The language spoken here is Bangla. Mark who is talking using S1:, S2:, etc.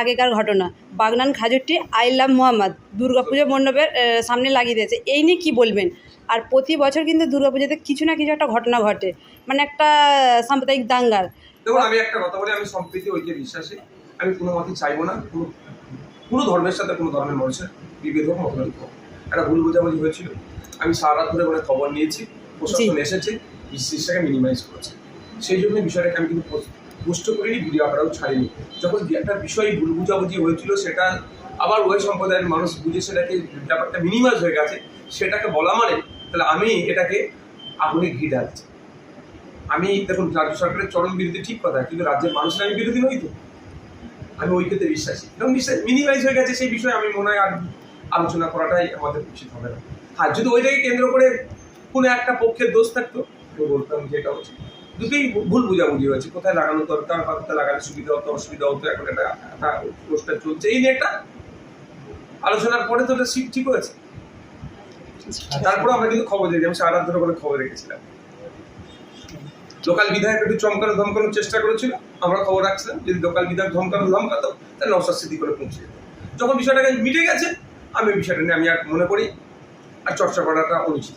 S1: আগেকার ঘটনা। বাগনান খাজুরটি আই লাভ মোহাম্মদ দুর্গাপুজো মণ্ডপের সামনে লাগিয়ে দিয়েছে। এই নিয়ে কী বলবেন? আর প্রতি বছর কিন্তু দুর্গাপুজোতে কিছু না কিছু একটা ঘটনা ঘটে। মানে একটা সাম্প্রদায়িক দাঙ্গার।
S2: দেখুন আমি একটা কথা বলি আমি সম্প্রীতি ঐক্যে বিশ্বাসী। আমি কোনো মতে চাইব না। কোনো কোনো ধর্মের সাথে কোনো ধর্মের মানুষের বিভেদ হোক মতভেদ হোক। একটা ভুল বোঝাবুঝি হয়েছিল। আমি সারা রাত ধরে মানে খবর নিয়েছি প্রশাসন এসেছে জিনিসটাকে মিনিমাইজ করেছে। সেই জন্য বিষয়টাকে আমি কিন্তু পোস্ট করিনি ভিডিও আকারেও ছাড়িনি। যখন একটা বিষয় ভুল বুঝাবুঝি হয়েছিল, সেটা আবার ওই সম্প্রদায়ের মানুষ বুঝে সেটাকে ব্যাপারটা মিনিমাইজ হয়ে গেছে, সেটাকে বলা মানে তাহলে আমি এটাকে আগুনে ঘি ঢালছি। আমি, দেখুন, রাজ্য সরকারের চরম বিরোধী ঠিক কথা, কিন্তু রাজ্যের মানুষের আমি বিরোধী নই তো। আমি ঐক্যতে বিশ্বাসী। এবং বিশ্বাস মিনিমাইজ হয়ে গেছে সেই বিষয়ে আমি মনে হয় আর আলোচনা করাটাই আমাদের উচিত হবে না। আর যদি ওইটাকে কেন্দ্র করে কোনো একটা পক্ষের দোষ থাকতো, তো বলতাম যে এটা হচ্ছে দুটোই ভুল বোঝাবুঝি হয়েছে। কোথায় লাগানো দরকার বা কোথায় লাগালে সুবিধা হতো, অসুবিধা হতো, এখন একটা প্রশ্ন চলছে। এই নিয়ে একটা আলোচনার পরে তো এটা ঠিক- হয়েছে। তারপরে আমরা কিন্তু খবর আমি সারা রাত ধরে খবর রেখেছিলাম। লোকাল বিধায়ক একটু চমকানো ধমকানোর চেষ্টা করেছিল। আমরা খবর রাখছিলাম, যদি লোকাল বিধায়ক ধমকানো ধমকাতো, তাহলে নসার স্মৃতি করে পৌঁছে যেত। যখন বিষয়টাকে মিটে গেছে, আমি বিষয়টা নিয়ে আমি আর মনে করি আর চর্চা করাটা অনুচিত।